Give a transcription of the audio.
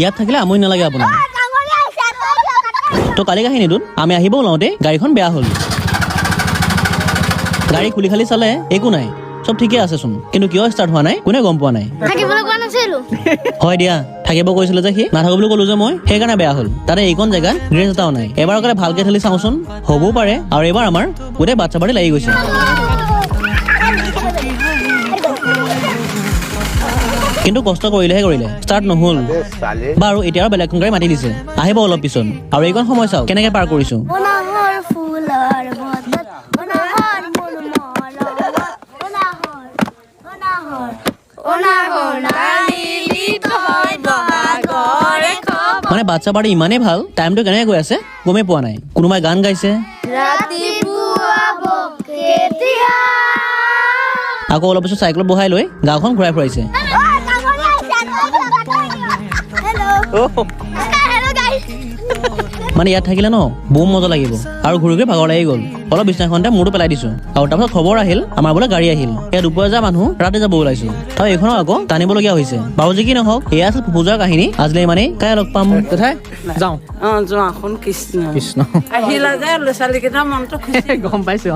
ইয়াত থাকিলে আমনি নালাগে আপোনাৰ। তো কালি কাহিনীটোত আমি আহিব ওলাওঁতে গাড়ীখন বেয়া হ'ল। গাড়ী খুলি খালি চালে একো নাই চব ঠিকে আছেচোন কিন্তু কিয় ষ্টাৰ্ট হোৱা নাই কোনে গম পোৱা নাই? হয় দিয়া থাকিব কৈছিলে যে সি নাথাকো বুলি ক'লো যে মই সেইকাৰণে বেয়া হ'ল। তাতে এইকণ জেগাত গ্ৰেজ এটাও নাই। এবাৰ কাৰণে ভালকে ঠেলি চাওঁচোন হ'বও পাৰে আৰু এইবাৰ আমাৰ গোটেই বাচ্ছা পাৰ্টি লাগি গৈছে। কিন্তু কষ্ট কৰিলেহে কৰিলে। ষ্টাৰ্ট নহ'ল। বাৰু এতিয়া আৰু বেলেগখন গাড়ী মাতি দিছে। আহিব অলপ পিছত। আৰু এইকণ সময় চাওক কেনেকে পাৰ কৰিছো। মানে বাচ্ছা পাৰ্টি ইমানেই ভালো টাইমটো কেনেকে গৈ আছে গমেই পোৱা নাই। কোনোবাই গান গাইছে। আকৌ অলপ পিছত চাইকেলত বহাই লৈ গাঁওখন ঘূৰাই ফুৰাইছে। মানে ইয়াত থাকিলে ন বম মজা লাগিব। আৰু ঘূৰি ঘূৰি ভাগৰ লাগি গ'ল। অলপ বিছনাখনতে মূৰটো পেলাই দিছো। আৰু তাৰপিছত খবৰ আহিল আমাৰ বোলে গাড়ী আহিল। এয়া দুপৰীয়া যোৱা মানুহ ৰাতি যাব ওলাইছো। আৰু এইখনক আকৌ টানিবলগীয়া হৈছে। বাৰু যি কি নহওক এয়া আছিল পূজাৰ কাহিনী। আজিলৈ ইমানেই। কাই লগ পাম। তথাই যাওঁ। অঁ কৃষ্ণ। কৃষ্ণ। আহিলা যে ল'ৰা ছোৱালীকেইটাৰ মনটো গম পাইছো